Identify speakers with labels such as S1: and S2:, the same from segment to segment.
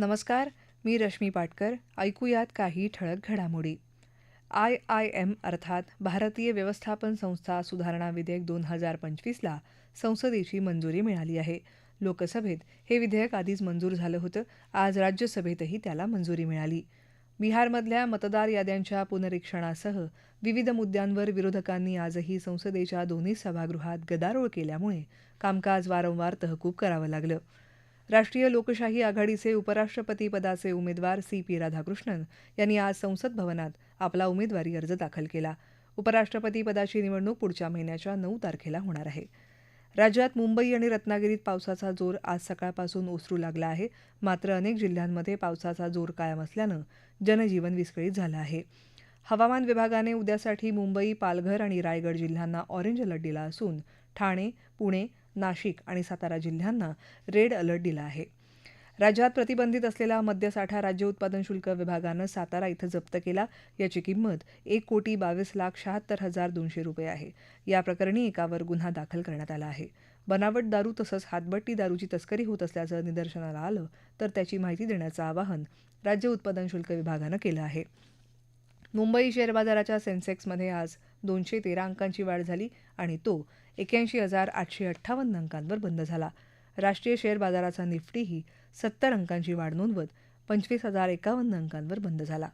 S1: नमस्कार मी रश्मी पाटकर ऐकूयात काही ठळक घडामोडी आय आय एम अर्थात भारतीय व्यवस्थापन संस्था सुधारणा विधेयक दोन हजार पंचवीसला संसदेची मंजुरी मिळाली आहे लोकसभेत हे विधेयक आधीच मंजूर झालं होतं आज राज्यसभेतही त्याला मंजुरी मिळाली बिहारमधल्या मतदार याद्यांच्या पुनरीक्षणासह विविध मुद्द्यांवर विरोधकांनी आजही संसदेच्या दोन्ही सभागृहात गदारोळ केल्यामुळे कामकाज वारंवार तहकूब करावं लागलं राष्ट्रीय लोकशाही आघाडीचे उपराष्ट्रपतीपदाचे उमेदवार सी पी राधाकृष्णन यांनी आज संसद भवनात आपला उमेदवारी अर्ज दाखल केला पदाची निवडणूक पुढच्या महिन्याच्या नऊ तारखेला होणार आहे राज्यात मुंबई आणि रत्नागिरीत पावसाचा जोर आज सकाळपासून ओसरू लागला आहे मात्र अनेक जिल्ह्यांमध्ये पावसाचा जोर कायम असल्यानं जनजीवन विस्कळीत झालं आहे हवामान विभागाने उद्यासाठी मुंबई पालघर आणि रायगड जिल्ह्यांना ऑरेंज अलर्ट दिला असून ठाणे पुणे नाशिक आणि सातारा जिल्ह्यांना रेड अलर्ट दिला आहे राज्यात प्रतिबंधित असलेला मद्यसाठा राज्य उत्पादन शुल्क विभागानं सातारा इथं जप्त केला याची किंमत एक कोटी बावीस लाख शहात्तर हजार दोनशे रुपये आहे या प्रकरणी एकावर गुन्हा दाखल करण्यात आला आहे बनावट दारू तसंच हातबट्टी दारूची तस्करी होत असल्याचं निदर्शनाला आलं तर त्याची माहिती देण्याचं आवाहन राज्य उत्पादन शुल्क विभागानं केलं आहे मुंबई शेअर बाजाराच्या सेन्सेक्समध्ये आज दोनशे तेरा अंकांची वाढ झाली आणि तो एक्याऐंशी हजार आठशे अठ्ठावन्न अंकांवर बंद झाला राष्ट्रीय शेअर बाजाराचा निफ्टीही सत्तर अंकांची वाढ नोंदवत पंचवीस हजार एकावन्न अंकांवर बंद झाला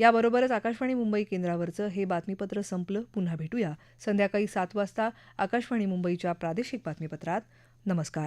S1: याबरोबरच आकाशवाणी मुंबई केंद्रावरचं हे बातमीपत्र संपलं पुन्हा भेटूया संध्याकाळी सात वाजता आकाशवाणी मुंबईच्या प्रादेशिक बातमीपत्रात नमस्कार